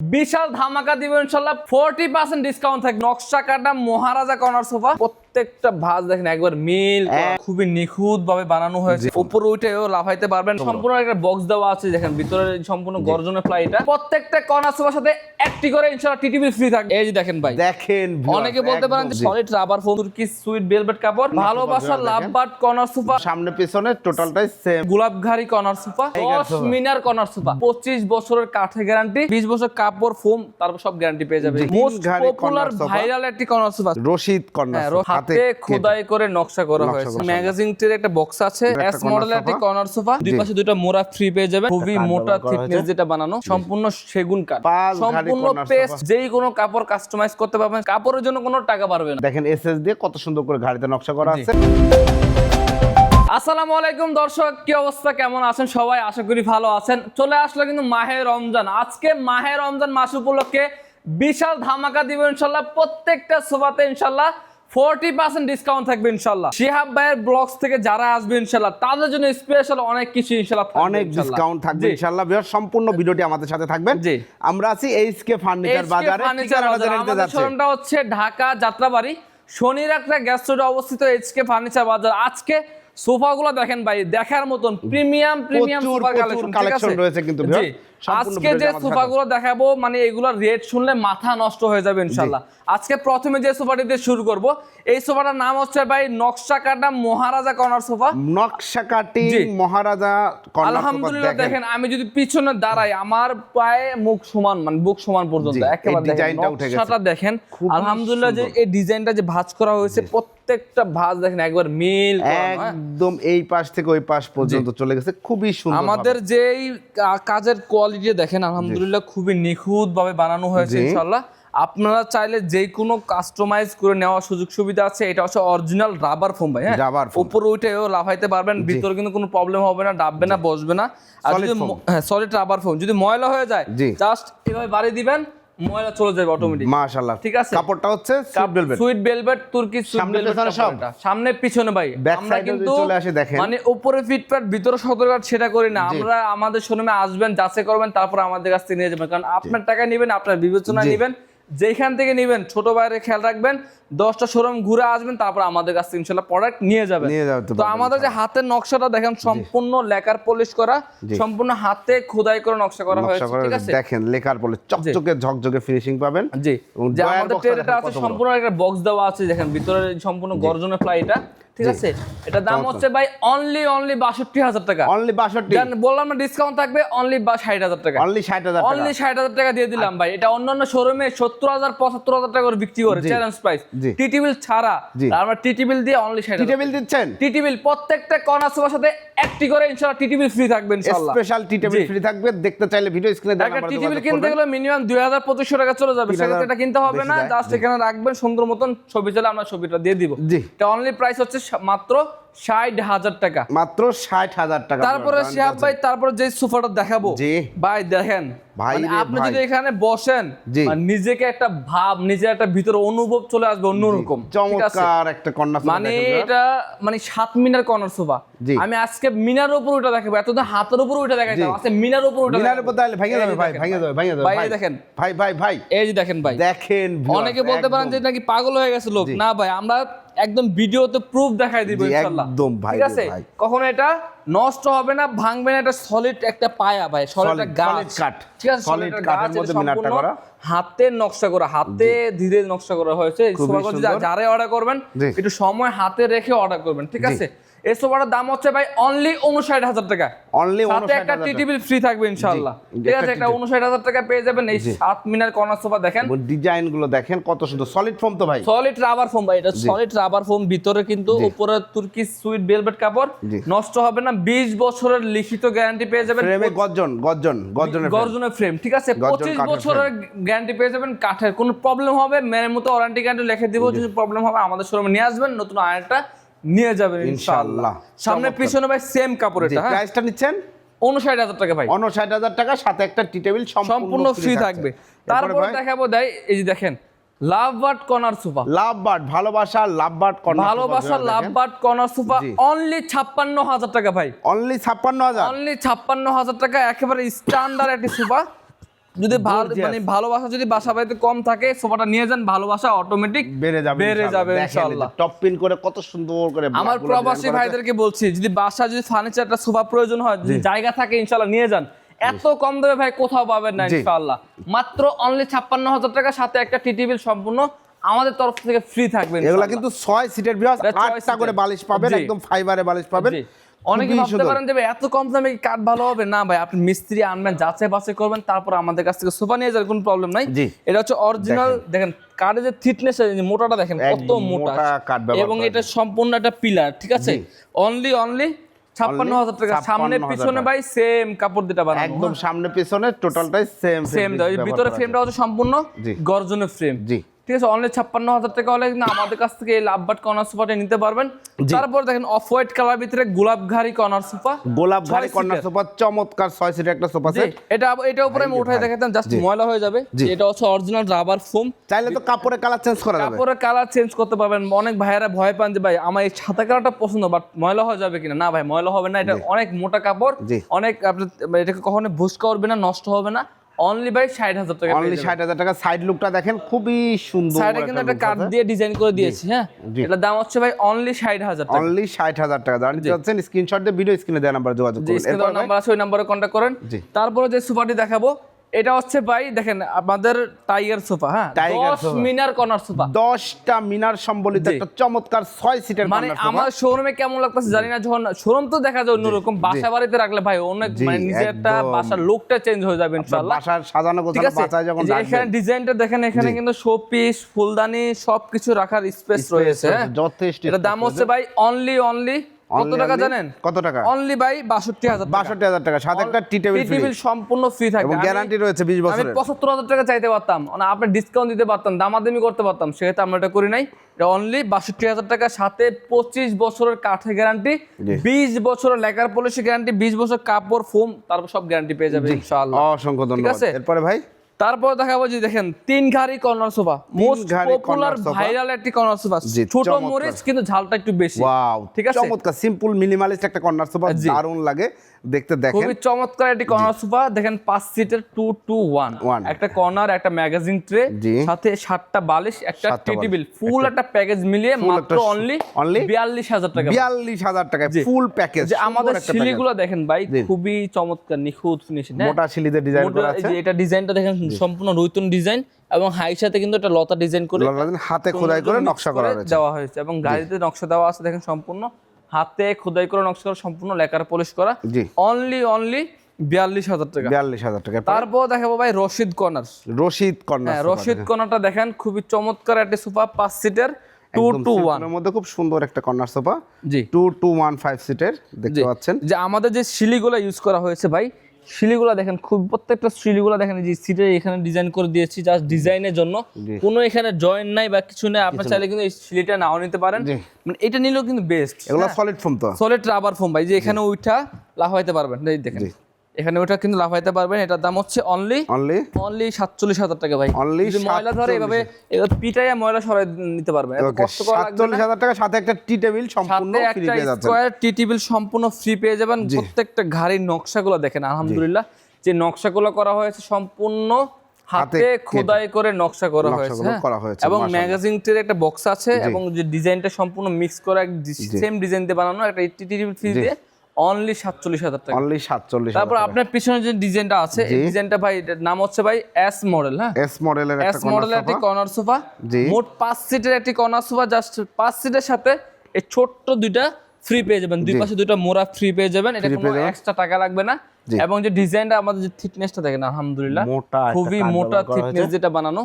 বিশাল ধামাকা দিবেন ইনশাল্লাহ। ফোরটি পার্সেন্ট ডিসকাউন্ট থাকবে। নকশা কাটা মহারাজা কর্নার সোফা। প্রত্যেকটা ভাঁজ দেখেন একবার মিল খুবই নিখুঁত ভাবে বানানো হয়েছে। উপরে উঠেও লাফাইতে পারবেন। সম্পূর্ণ। একটা বক্স দেওয়া আছে দেখেন ভিতরে সম্পূর্ণ গর্জনের ফ্লাই এটা। প্রত্যেকটা কর্নার সোফার সাথে একটি করে ইনশাল্লাহ টিটিভি ফ্রি থাকবে। এই যে দেখেন ভাই। দেখেন অনেকে বলতে পারেন যে সলিড রাবার ফোম তুর্কি সুইট ভেলভেট কাপড়। ভালোবাসা দেখেন। লাভবার্ড কর্নার সোফা সামনে পেছনে টোটালটাই সেম গোলাপঘাড়ি কর্নার সোফা মিনার কর্নার সোফা পঁচিশ বছরের কাঠে গ্যারান্টি বিশ বছর কাপড় ফোম তারপর সব গ্যারান্টি পেয়ে যাবে। মোস্ট পপুলার ভাইরাল একটি কর্নার সোফা রশিদ কর্নার হ্যাঁ, হাতে খোদাই করে নকশা করা হয়েছে। ম্যাগাজিন টির একটা বক্স আছে এস মডেলের একটি। কর্নার সোফা দুই পাশে দুটো মোড়া ফ্রি পেয়ে যাবে। খুবই মোটা থিকনেস যেটা বানানো। সম্পূর্ণ সেগুন কাঠ। সম্পূর্ণ পেস্ট যেই কোনো কাপড় কাস্টমাইজ করতে পারবেন কাপড়ের জন্য কোনো টাকা না। দেখেন এসএস দিয়ে কত সুন্দর করে গাড়িতে নকশা করা আছে। আসসালামু আলাইকুম দর্শক কি অবস্থা? কেমন আছেন সবাই? আশা করি ভালো আছেন। চলে আসলো কিন্তু মাহে রমজান। আজকে মাহে রমজান মাস উপলক্ষে বিশাল ধামাকা দিব ইনশাল্লাহ। প্রত্যেকটা সোফাতে ইনশাল্লাহ ফোরটি পার্সেন্ট ডিসকাউন্ট থাকবে ইনশাল্লাহ। শিহাব ভাইয়ের ব্লগস থেকে যারা আসবে ইনশাল্লাহ তাদের জন্য স্পেশাল অনেক কিছু ইনশাল্লাহ অনেক ডিসকাউন্ট থাকবে জি। ইনশাআল্লাহ সম্পূর্ণ ভিডিওটি আমাদের সাথে থাকবেন। জি। আমরা আছি এইচকে ফার্নিচার বাজারে ফার্নিচার বাজার। আমাদের শোরুমটা হচ্ছে ঢাকা যাত্রাবাড়ি শনির একটা গ্যাস অবস্থিত এইচকে ফার্নিচার বাজার। আজকে সোফাগুলো দেখেন ভাই দেখার মতন। প্রিমিয়াম প্রিমিয়াম কালেকশন রয়েছে কিন্তু জি। আজকে যে সোফাগুলো দেখাবো মানে এগুলোর রেট শুনলে মাথা নষ্ট হয়ে যাবে ইনশাআল্লাহ আজকে প্রথমে যে সোফাটি দিয়ে শুরু করব এই সোফাটার নাম হচ্ছে ভাই নকশা কাটা মহারাজা কর্নার সোফা নকশা কাটিং। মহারাজা কর্নার আলহামদুলিল্লাহ দেখেন আমি যদি পিছনে দাঁড়াই আমার প্রায় মুখ সমান মানে বুক সমান পর্যন্ত একেবারে ডিজাইনটা উঠে গেছে। নকশাটা দেখেন আলহামদুলিল্লাহ যে। এই ডিজাইনটা যে ভাঁজ করা হয়েছে প্রত্যেকটা ভাঁজ দেখেন একবার মিল হ্যাঁ? একদম এই পাশ থেকে ওই পাশ পর্যন্ত চলে গেছে খুবই সুন্দর আমাদের যেই কাজের কোয়ালিটি দেখেন আলহামদুলিল্লাহ খুবই নিখুঁত ভাবে বানানো হয়েছে ইনশাল্লাহ ইনশাআল্লাহ। আপনারা চাইলে যে কোনো কাস্টমাইজ করে নেওয়ার সুযোগ সুবিধা আছে এটা হচ্ছে অরিজিনাল রাবার ফোম ভাই হ্যাঁ? রাবার ফোম উপরে উঠেও লাফাইতে পারবেন ভিতরে কিন্তু কোনো প্রবলেম হবে না ডাববে না বসবে না। আর যদি হ্যাঁ সলিড রাবার ফোম যদি ময়লা হয়ে যায় জাস্ট এভাবে বাড়ি দিবেন ময়লা চলে যাবে অটোমেটিক মাশাআল্লাহ। ঠিক আছে। কাপড়টা হচ্ছে সুইট ভেলভেট সুইট ভেলভেট তুর্কি সুইট সামনে ভেলভেট সব? সামনে পিছনে ভাই। আমরা কিন্তু চলে আসে দেখেন। মানে উপরে ফিটপ্যাট ভিতরে সতর্কাট সেটা করি না। আমরা আমাদের শোরুমে আসবেন যাচাই করবেন তারপর আমাদের কাছ থেকে নিয়ে যাবেন। কারণ আপনার টাকা নেবেন আপনার বিবেচনা নেবেন। যেখান থেকে নেবেন ছোট বাইরে খেয়াল রাখবেন দশটা শোরুম ঘুরে আসবেন তারপর আমাদের কাছ থেকে ইনশাল্লাহ প্রোডাক্ট নিয়ে যাবেন। তো আমাদের যে হাতের নকশাটা দেখেন সম্পূর্ণ লেকার পলিশ করা সম্পূর্ণ হাতে খোদাই করে নকশা করা হয়েছে ঠিক আছে? দেখেন লেখার বলে চকচকে ঝকঝকে ফিনিশিং পাবেন। জি। যে আমাদের ট্রেটা আছে সম্পূর্ণ একটা বক্স দেওয়া আছে দেখেন ভিতরে সম্পূর্ণ গর্জনের ফ্লাইটা ঠিক আছে? এটা দাম হচ্ছে ভাই অনলি অনলি বাষট্টি হাজার টাকা। অনলি 62 জান বললাম না ডিসকাউন্ট থাকবে অনলি বা ষাট হাজার টাকা। অনলি 60000 টাকা। অনলি ষাট হাজার টাকা দিয়ে দিলাম ভাই। এটা অন্যান্য শোরুমে সত্তর হাজার পঁচাত্তর হাজার টাকা করে বিক্রি করে। Challenge price. টিটি বিল ছাড়া আর আমরা টিটি বিল দিয়ে অনলি ষাট টি টেবিল দিচ্ছেন? টিটি বিল প্রত্যেকটা কর্নার সাথে একটি করে ইনশাআল্লাহ টিটিভি ফ্রি থাকবে ইনশাআল্লাহ। স্পেশাল টিটিভি ফ্রি থাকবে দেখতে চাইলে ভিডিও স্ক্রিনে দেখা একটা টিটিভি কিনতে গেলে মিনিমাম দুই হাজার পঁচিশশো টাকা চলে যাবে। 3000 সেক্ষেত্রে এটা কিনতে হবে না জাস্ট এখানে রাখবেন সুন্দর মতন ছবি চলে আমরা ছবিটা দিয়ে দিব। জি। এটা অনলি প্রাইস হচ্ছে মাত্র ষাট হাজার টাকা। মাত্র 60000 টাকা তারপরে শিহাব ভাই তারপরে যে সোফাটা দেখাবো। জি। ভাই দেখেন। ভাই মানে আপনি যদি এখানে বসেন মানে নিজেকে একটা ভাব নিজের একটা ভিতরে অনুভব চলে আসবে অন্যরকম। চমৎকার একটা সোফা মানে এটা মানে সাত মিনার কর্নার সোফা। আমি আজকে মিনার উপর উঠে দেখাবো। এত হাতের উপর উঠে দেখাইতাম। আজকে মিনার উপর উঠে মিনার উপর তাহলে ভেঙে যাবে ভাই ভেঙে যাবে ভেঙে যাবে। ভাই দেখেন। ভাই ভাই ভাই। এই যে দেখেন ভাই। দেখেন অনেকে বলতে পারেন যে নাকি পাগল হয়ে গেছে লোক। না ভাই আমরা একদম ভিডিওতে প্রুফ দেখাই দিব ইনশাআল্লাহ। একদম ভাই ঠিক আছে? কখনো এটা নষ্ট হবে না ভাঙবে না এটা সলিড একটা পায়া ভাই সলিড একটা গাছ। কাঠ। ঠিক আছে? সলিড কাঠের মধ্যে মিনারটা করা। হাতে নকশা করা হাতে ধীরে নকশা করা হয়েছে। যারা অর্ডার করবেন একটু সময় হাতে রেখে অর্ডার করবেন ঠিক আছে? এই সোফাটার দাম হচ্ছে ভাই অনলি উনষাট হাজার টাকা। অনলি সাথে একটা ফ্রি থাকবে ইনশাআল্লাহ। ঠিক আছে একটা উনষাট হাজার টাকা পেয়ে যাবেন এই সাত মিনার কর্নার সোফা দেখেন। ডিজাইনগুলো দেখেন কত সুন্দর। সলিড ফর্ম তো ভাই। সলিড রাবার ফোম ভাই এটা সলিড রাবার ফোম ভিতরে কিন্তু উপরে তুর্কি সুইট ভেলভেট কাপড়। নষ্ট হবে না 20 বছরের লিখিত গ্যারান্টি পেয়ে যাবেন ফ্রেমে গর্জন গর্জন গর্জনের গর্জনের ফ্রেম ঠিক আছে? গর্জন 25 কাঠের বছরের গ্যারান্টি পেয়ে যাবেন কাঠের। কোনো প্রবলেম হবে মেয়ের মতো ওয়ারেন্টি গ্যারান্টি লিখে দিব যদি প্রবলেম হবে আমাদের শোরুমে নিয়ে আসবেন নতুন আরেকটা নিয়ে যাবেন ইনশাআল্লাহ। সামনে পিছনে ভাই সেম কাপড় এটা হ্যাঁ? প্রাইসটা নিচ্ছেন? 59000 টাকা ভাই। উনষাট হাজার টাকা সাথে একটা টি টেবিল সম্পূর্ণ ফ্রি থাকবে। তারপর দেখাবো দেয় এই যে দেখেন love bird corner sofa. Love bird ভালোবাসা লাভ বার্ড কর্নার ভালোবাসা love bird corner sofa only ছাপ্পান্ন হাজার টাকা ভাই। অনলি ছাপ্পান্ন হাজার? অনলি ছাপ্পান্ন হাজার টাকা একেবারে স্ট্যান্ডার্ড একটি সোফা। যদি ভালো মানে ভালোবাসা যদি বাসা বাড়িতে কম থাকে সোফাটা নিয়ে যান ভালোবাসা অটোমেটিক বেড়ে যাবে বেড়ে যাবে ইনশাআল্লাহ। টপ পিন করে কত সুন্দর করে আমার প্রবাসী। ভাইদেরকে বলছি যদি বাসা যদি ফার্নিচারটা সোফা প্রয়োজন হয় যদি জায়গা থাকে ইনশাআল্লাহ নিয়ে যান। এত কম দামে ভাই কোথাও পাবেন না ইনশাআল্লাহ। মাত্র অনলি ছাপ্পান্ন হাজার টাকা সাথে একটা টি টেবিল সম্পূর্ণ আমাদের তরফ থেকে ফ্রি থাকবে এগুলা কিন্তু ছয় সিটের এটা আটটা করে বালিশ পাবেন। একদম ফাইবারে বালিশ পাবেন। অনেকে ভাবতে পারেন যে এত কম দামে কাঠ ভালো হবে? না ভাই আপনি মিস্ত্রি আনবেন যাচাই বাছাই করবেন তারপর আমাদের কাছ থেকে সোফা নিয়ে যাওয়ার কোনো প্রবলেম নাই। এটা হচ্ছে অরিজিনাল দেখেন। কাঠের যে থিকনেস মোটাটা দেখেন কত মোটা। এবং এটা সম্পূর্ণ একটা পিলার ঠিক আছে? অনলি অনলি ছাপ্পান্ন হাজার টাকা। 56,000 সামনে পিছনে ভাই সেম কাপড় দিটা বানানো। একদম সামনে পেছনে টোটালটাই সেম সেম ভিতরে ফ্রেমটা হচ্ছে সম্পূর্ণ গর্জনের ফ্রেম জি। ঠিক আছে অনলি ছাপ্পান্ন হাজার টাকা হলে কিন্তু আমাদের কাছ থেকে এই লাভবাট কর্নার সোফাটা নিতে পারবেন। তারপর দেখেন অফ হোয়াইট কালার ভিতরে গোলাপ ঘাড়ি কর্নার সোফা গোলাপ ঘাড়ি কর্নার সোফা চমৎকার ছয় সিটের একটা সোফা সেট এটা এটা উপরে আমি উঠাই দেখাতাম জাস্ট ময়লা হয়ে যাবে। এটা হচ্ছে অরিজিনাল রাবার ফোম চাইলে তো কাপড়ের কালার চেঞ্জ করা যাবে। কাপড়ের কালার চেঞ্জ করতে পারবেন। অনেক ভাইয়েরা ভয় পান যে ভাই আমার এই ছাতা কালারটা পছন্দ বাট ময়লা হয়ে যাবে কিনা? না ভাই ময়লা হবে না এটা অনেক মোটা কাপড়। অনেক আপনার এটাকে কখনো ভুসকা করবে না নষ্ট হবে না। অনলি বাই ষাট হাজার টাকা অনলি ষাট হাজার টাকা। সাইড লুকটা দেখেন খুবই সুন্দর সাইডে কিন্তু একটা কাঠ দিয়ে ডিজাইন করে দিয়েছি হ্যাঁ? এটা দাম হচ্ছে ভাই অনলি ষাট হাজার টাকা। অনলি ষাট হাজার টাকা। জানি যাচ্ছেন স্ক্রিনশট দিয়ে ভিডিও স্ক্রিনে দেওয়া নাম্বার যোগাযোগ করুন। এরপর নাম্বার আছে ওই নাম্বারে কন্ট্যাক্ট করেন। তারপরে যে সুপারটি দেখাবো এটা হচ্ছে ভাই দেখেন আমাদের টাইগার সোফা হ্যাঁ? দশ মিনার কর্নার সোফা দশটা মিনার সম্বলিত একটা চমৎকার ছয় সিটের মানে আমার শোরুমে কেমন লাগতেছে জানি না যখন শোরুম তো দেখা যায় অন্যরকম বাসা বাড়িতে রাখলে ভাই অনেক মানে নিজের একটা। বাসার লুকটা চেঞ্জ হয়ে যাবে ইনশাআল্লাহ। বাসার সাজানো গোছানো বাঁচায় যখন এখানে ডিজাইনটা দেখেন এখানে কিন্তু শোপিস ফুলদানি সবকিছু রাখার স্পেস রয়েছে হ্যাঁ? যথেষ্ট এটা দাম হচ্ছে ভাই অনলি অনলি কত টাকা জানেন? কত টাকা? অনলি হাজার বাষট্টি হাজার টাকা সাথে একটা টি টেবিল ফ্রি টেবিল সম্পূর্ণ ফ্রি থাকবে এবং গ্যারান্টি রয়েছে বিশ আমি বছরের। পঁচাত্তর হাজার টাকা চাইতে পারতাম। মানে আপনি ডিসকাউন্ট দিতে পারতাম দামাদামি করতে পারতাম। সেক্ষেত্রে আমরা এটা করি নাই। এটা অনলি বাষট্টি হাজার টাকা সাথে পঁচিশ বছরের কাঠের গ্যারান্টি জি। বিশ বছরের লেখার পলিসি গ্যারান্টি বিশ বছর কাপড় ফোম তারপর সব গ্যারান্টি পেয়ে যাবে ইনশাআল্লাহ। অসংখ্য ধন্যবাদ। এরপরে ভাই? তারপর দেখাবো যে দেখেন তিন ঘাড়ি corner sofa. Most popular viral একটি কর্নার সোফা। ছোট মরিচ কিন্তু ঝালটা একটু বেশি। ওয়াও ঠিক আছে? চমৎকার। সিম্পল মিনিমালিস্ট একটা কর্নার সোফা দারুণ লাগে দেখতে দেখেন। খুবই চমৎকার একটি কর্নার সোফা। দেখেন পাঁচ সিটের টু টু ওয়ান একটা কর্নার একটা ম্যাগাজিন ট্রে সাথে সাতটা বালিশ একটা সাতটা টি টেবিল ফুল একটা প্যাকেজ মিলিয়ে মাত্র একটা অনলি বিয়াল্লিশ হাজার টাকা। বিয়াল্লিশ হাজার টাকায় ফুল প্যাকেজ আমাদের শিলিগুলো দেখেন ভাই খুবই চমৎকার নিখুঁত ফিনিশিং মোটা শিলিতে ডিজাইন করা আছে। এটা ডিজাইনটা দেখেন সম্পূর্ণ রৈতুন ডিজাইন এবং হাই সাথে কিন্তু একটা লতা ডিজাইন করে হাতে খোদাই করে নকশা করা রয়েছে দেওয়া হয়েছে এবং গাড়িতে নকশা দেওয়া আছে দেখেন সম্পূর্ণ। হাতে খোদাই করে নকশা করা সম্পূর্ণ লেকার পলিশ করা। অনলি অনলি বিয়াল্লিশ হাজার টাকা। বিয়াল্লিশ হাজার টাকা। তারপর দেখাবো ভাই রশিদ কর্নার রশিদ কর্নার হ্যাঁ রশিদ কর্নারটা দেখেন খুবই চমৎকার একটা সোফা পাঁচ সিটের টু টু ওয়ানের মধ্যে খুব সুন্দর একটা কর্নার সোফা। জি। টু টু ওয়ান ফাইভ সিটের দেখতে পাচ্ছেন। যে আমাদের যে শিলিগুলো ইউজ করা হয়েছে ভাই শিলিগুলো দেখেন খুব প্রত্যেকটা শিলিগুলো দেখেন যে সিটে এখানে ডিজাইন করে দিয়েছি জাস্ট ডিজাইনের জন্য। কোনো এখানে জয়েন্ট নাই বা কিছু নাই আপনার চাইলে কিন্তু এই শিলিটা নাও নিতে পারেন। মানে এটা নিলেও কিন্তু বেস্ট এগুলো সলিড ফোম তো। সলিড রাবার ফোম ভাই যে এখানে উঠা লাফাইতে পারবেন। এই দেখেন। এখানে ওটা কিন্তু লাফাইতে পারবেন। এটার দাম হচ্ছে অনলি অনলি অনলি সাতচল্লিশ হাজার টাকা ভাই। অনলি ময়লা ধরে 47 এভাবে পিটাইয়া ময়লা সরাই নিতে পারবেন। এত কষ্ট করা সাতচল্লিশ হাজার টাকা সাথে একটা টি টেবিল সম্পূর্ণ ফ্রি পেয়ে যাচ্ছেন। টি টেবিল সম্পূর্ণ ফ্রি পেয়ে যাবেন। প্রত্যেকটা ঘাড়ির নকশাগুলো দেখেন আলহামদুলিল্লাহ। যে নকশাগুলো করা হয়েছে সম্পূর্ণ হাতে খোদাই করে নকশা করা হয়েছে হ্যাঁ? করা হয়েছে, এবং মাশাআল্লাহ। ম্যাগাজিনটির একটা বক্স আছে এবং যে ডিজাইনটা সম্পূর্ণ মিক্স করা সেম ডিজাইন দিয়ে বানানো একটা টি টেবিল ফ্রি দিয়ে অনলি সাতচল্লিশ হাজার টাকা। অনলি তারপর আপনার পিছনে যে ডিজাইনটা আছে এই ডিজাইনটা ভাই নাম হচ্ছে ভাই এস মডেল হ্যাঁ? এস মডেলের এস মডেলের একটি কর্নার সোফা মোট সিটের একটি কর্নার সোফা জাস্ট সিটের সাথে এই ছোট্ট দুইটা ফ্রি পেয়ে যাবেন। দুই পাশে মোড়া ফ্রি পেয়ে যাবেন। এটা কোনো এক্সট্রা টাকা লাগবে না। এবং যে ডিজাইনটা আমাদের যে থিকনেসটা দেখেন আলহামদুলিল্লাহ মোটা খুবই মোটা থিকনেস যেটা বানানো।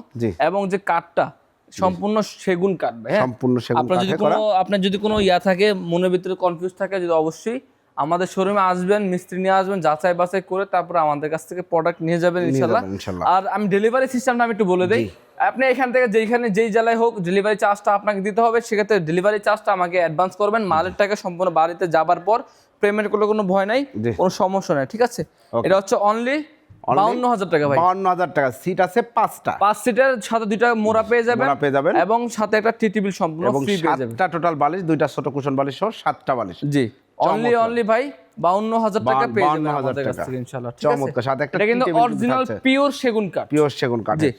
এবং যে কাঠটা সম্পূর্ণ সেগুন কাঠ হ্যাঁ? সম্পূর্ণ সেগুন আপনার যদি কোনো আপনার যদি কোনো ইয়া থাকে মনের ভিতরে কনফিউজ থাকে যদি অবশ্যই আমাদের শোরুমে আসবেন মিস্ত্রি নিয়ে আসবেন যাচাই বাছাই করে তারপরে আমাদের কাছ থেকে প্রোডাক্ট নিয়ে যাবেন ইনশাল্লাহ। আর আমি ডেলিভারি সিস্টেমটা আমি একটু বলে দিই। আপনি এখান থেকে যেখানে যেই জেলায় হোক ডেলিভারি চার্জটা আপনাকে দিতে হবে সেক্ষেত্রে ডেলিভারি চার্জটা আমাকে অ্যাডভান্স করবেন। মালের টাকা সম্পূর্ণ বাড়িতে যাবার পর পেমেন্ট করলে কোনো ভয় নাই। কোনো সমস্যা নাই ঠিক আছে? এটা হচ্ছে অনলি বাউন্ন হাজার টাকা ভাই। বাউন্ন হাজার টাকা। সিট আছে পাঁচটা। পাঁচ সিটের সাথে দুইটা মোড়া পেয়ে যাবেন মোড়া পেয়ে যাবেন। এবং সাথে একটা টি টেবিল সম্পূর্ণ ফ্রি পেয়ে যাবেন। সাতটা টোটাল বালিশ দুইটা ছোট কুশন বালিশ সহ সাতটা বালিশ। জি। অনলি অনলি ভাই বাউন্ন হাজার টাকা পেয়ে যাবেন আমাদের কাছ থেকে ইনশাআল্লাহ চমৎকার, সাথে একটা কিন্তু অরিজিনাল পিওর সেগুন কাঠ পিওর সেগুন কাঠ জি।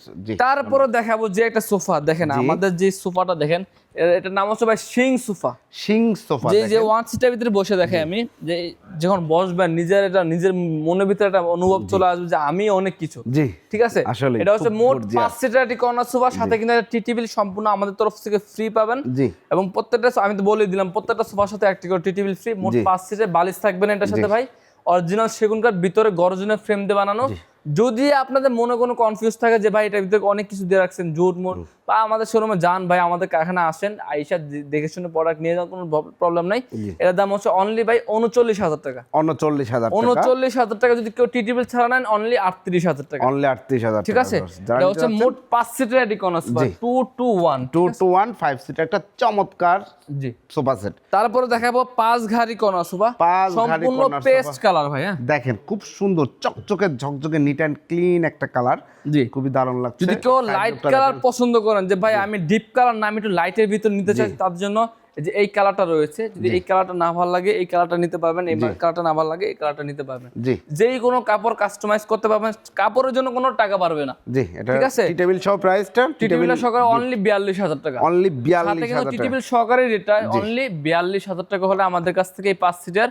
তারপরে দেখাবো যে একটা সোফা দেখেন আমাদের যে সোফাটা দেখেন এটার নাম হচ্ছে ভাই সিং সোফা। সিং সোফা যে যে ওয়ান সিটের ভিতরে বসে দেখে আমি যে যখন বসবেন নিজের এটা নিজের মনের ভিতরে একটা অনুভব চলে আসবে যে আমি অনেক কিছু। জি। ঠিক আছে? আসলে এটা হচ্ছে মোট পাঁচ সিটার একটি কর্নার সোফা সাথে কিন্তু টি টেবিল সম্পূর্ণ আমাদের তরফ থেকে ফ্রি পাবেন। জি। এবং প্রত্যেকটা আমি তো বলে দিলাম প্রত্যেকটা সোফার সাথে একটি করে টি টেবিল ফ্রি মোট পাঁচ সিটের বালিশ থাকবে না এটার সাথে ভাই। অরিজিনাল সেগুন কাঠ ভিতরে গর্জনের ফ্রেম দিয়ে বানানো। যদি আপনাদের মনে কোনো কনফিউজ থাকে যে ভাই এটার ভিতরে অনেক কিছু দিয়ে রাখছেন জুট মুট বা আমাদের শোরুমে যান ভাই আমাদের কারখানা আসেন আইসা দেখে শুনে প্রোডাক্ট নিয়ে যাওয়ার কোনো প্রবলেম নাই। এটার দাম হচ্ছে অনলি ভাই উনচল্লিশ হাজার টাকা। উনচল্লিশ হাজার উনচল্লিশ হাজার টাকা যদি কেউ টি টেবিল ছাড়া নেন অনলি আটত্রিশ হাজার টাকা। অনলি আটত্রিশ হাজার ঠিক আছে? এটা হচ্ছে মোট পাঁচ সিটের একটি corner sofa two two one two two one five seat একটা চমৎকার জি। সোফা সেট তারপরে দেখাবো পাঁচ ঘাড়ি কর্নার সোফা পাঁচ ঘাড়ি সম্পূর্ণ পেস্ট কালার ভাই হ্যাঁ? দেখেন খুব সুন্দর চকচকে ঝকঝকে নিট অ্যান্ড ক্লিন একটা কালার জি। খুবই দারুণ লাগছে। যদি কেউ লাইট কালার পছন্দ করেন যে ভাই আমি ডিপ কালার না আমি একটু লাইটের ভিতর নিতে চাই তার জন্য যে এই কালারটা রয়েছে যদি এই কালারটা না ভালো লাগে এই কালারটা নিতে পারবেন এই কালারটা না ভালো লাগে এই কালারটা নিতে পারবেন। জি। যেই কোনো কাপড় কাস্টমাইজ করতে পারবেন কাপড়ের জন্য কোনো টাকা পারবে না। জি এটা ঠিক আছে? টি টেবিল সহ প্রাইসটা টি টেবিলের সহকারে অনলি বিয়াল্লিশ হাজার টাকা। অনলি সাথে বিয়াল্লিশ কিন্তু হাজার টি টাকা। টেবিল সহকারে রেটটা অনলি বিয়াল্লিশ হাজার টাকা হলে আমাদের কাছ থেকে এই পাঁচ সিটার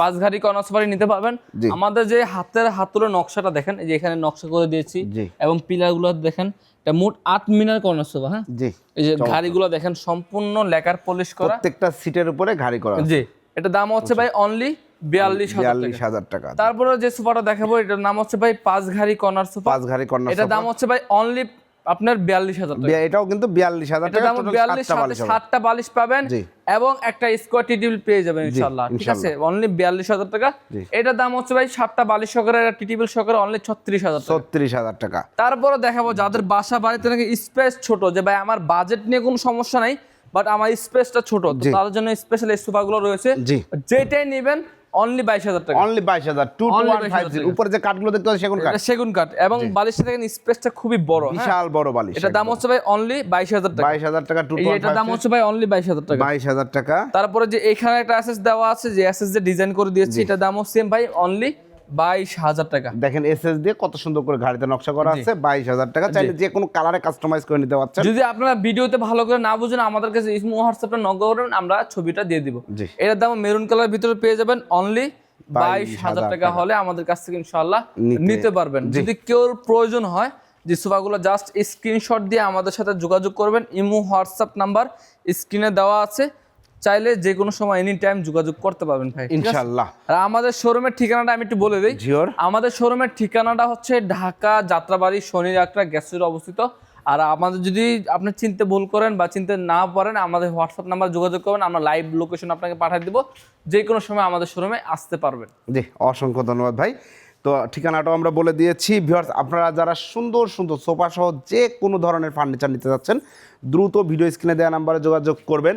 পাঁচ ঘাড়ি কর্নার নিতে পারবেন। আমাদের যে হাতের হাতুড়ে নকশাটা দেখেন যে এখানে নকশা করে দিয়েছি এবং পিলারগুলো দেখেন এটা মোট আট মিনার কর্নার সোফা হ্যাঁ? জি। এই যে গাড়িগুলো দেখেন সম্পূর্ণ লেকার পলিশ করা। প্রত্যেকটা সিটের উপরে গাড়ি করা জি এটা দাম হচ্ছে ভাই অনলি বিয়াল্লিশ হাজার বিয়াল্লিশ টাকা হাজার টাকা তারপরে যে সোফাটা দেখাবো এটার নাম হচ্ছে ভাই পাঁচ ঘাড়ি কর্নার সোফা পাঁচ ঘাড়ি কর্নার এটার দাম হচ্ছে ভাই অনলি আপনার বিয়াল্লিশ হাজার এটাও কিন্তু বিয়াল্লিশ হাজার টাকা বিয়াল্লিশ সাতটা বালিশ পাবেন এবং একটা স্কোয়ার টি টেবিল পেয়ে যাবেন ইনশাল্লাহ ঠিক আছে? অনলি বিয়াল্লিশ হাজার টাকা। এটার দাম হচ্ছে ভাই সাতটা বালিশ সহকারে টি টেবিল সহকারে অনলি ছত্রিশ হাজার ছত্রিশ হাজার টাকা। তারপরে দেখাবো যাদের বাসা বাড়িতে নাকি স্পেস ছোট যে ভাই আমার বাজেট নিয়ে কোনো সমস্যা নাই বাট আমার স্পেসটা ছোট তাদের জন্য স্পেশাল এই সোফাগুলো রয়েছে। যেটাই নেবেন অনলি বাইশ হাজার টাকা। অনলি বাইশ হাজার two two one 22,000 five zero টাকা। উপরে যে কাঠগুলো দেখতে হবে সেগুন কাঠ সেগুন কাঠ এবং বালিশটা দেখেন স্পেসটা খুবই বড় হ্যাঁ? বিশাল বড় বালিশ এটা দাম হচ্ছে ভাই অনলি বাইশ হাজার টাকা। বাইশ হাজার টাকা টু এটা দাম হচ্ছে ভাই অনলি বাইশ হাজার টাকা। বাইশ হাজার টাকা। তারপরে যে এখানে একটা অ্যাসেস দেওয়া আছে যে অ্যাসেস যে ডিজাইন করে দিয়েছে এটা দাম হচ্ছে ভাই অনলি বাইশ হাজার টাকা। দেখেন এসএস দিয়ে কত সুন্দর করে গাড়িতে নকশা করা আছে বাইশ হাজার টাকা। চাইলে যে কোনো কালারে কাস্টমাইজ করে নিতে পারছেন। যদি আপনারা ভিডিওতে ভালো করে না বুঝেন আমাদের কাছে ইসমো হোয়াটসঅ্যাপে নক করেন আমরা ছবিটা দিয়ে দিব। এটার দাম মেরুন কালার ভিতরে পেয়ে যাবেন অনলি বাইশ হাজার টাকা। হলে আমাদের কাছ থেকে ইনশাল্লাহ নিতে- নিতে পারবেন। যদি কেউ প্রয়োজন হয় যে সোফাগুলো জাস্ট স্ক্রিনশট দিয়ে আমাদের সাথে যোগাযোগ করবেন ইমো হোয়াটসঅ্যাপ নাম্বার স্ক্রিনে দেওয়া আছে। চাইলে যে কোনো সময় এনি টাইম যোগাযোগ করতে পারবেন ভাই? ইনশাল্লাহ আর আমাদের শোরুমের ঠিকানাটা আমি একটু বলে দিই। জিওর। আমাদের শোরুমের ঠিকানাটা হচ্ছে ঢাকা যাত্রাবাড়ি শনি যাত্রা গ্যাসের অবস্থিত। আর আমাদের যদি আপনি চিনতে ভুল করেন বা চিনতে না পারেন আমাদের হোয়াটসঅ্যাপ নাম্বার যোগাযোগ করবেন আমরা লাইভ লোকেশন আপনাকে পাঠিয়ে দিব। যে কোনো সময় আমাদের শোরুমে আসতে পারবেন। জি অসংখ্য ধন্যবাদ ভাই। তো ঠিকানাটাও আমরা বলে দিয়েছি। ভিউয়ার্স, আপনারা যারা সুন্দর সুন্দর সোফা সহ যে কোনো ধরনের ফার্নিচার নিতে যাচ্ছেন, দ্রুত ভিডিও স্ক্রিনে দেওয়া নাম্বারে যোগাযোগ করবেন।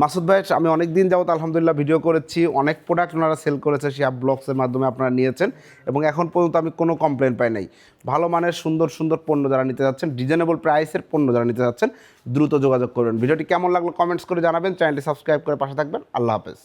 মাসুদ ভাই, আমি অনেক দিন যাবত আলহামদুলিল্লাহ ভিডিও করেছি। অনেক প্রোডাক্ট ওনারা সেল করেছে শিয়া ব্লগসের মাধ্যমে আপনারা নিয়েছেন এবং এখন পর্যন্ত আমি কোনো কমপ্লেন পাই নাই। ভালো মানের সুন্দর সুন্দর পণ্য যারা নিতে যাচ্ছেন রিজনেবল প্রাইসের পণ্য যারা নিতে যাচ্ছেন, দ্রুত যোগাযোগ করবেন। ভিডিওটি কেমন লাগল কমেন্টস করে জানাবেন। চ্যানেলটি সাবস্ক্রাইব করে পাশে থাকবেন। আল্লাহ হাফেজ।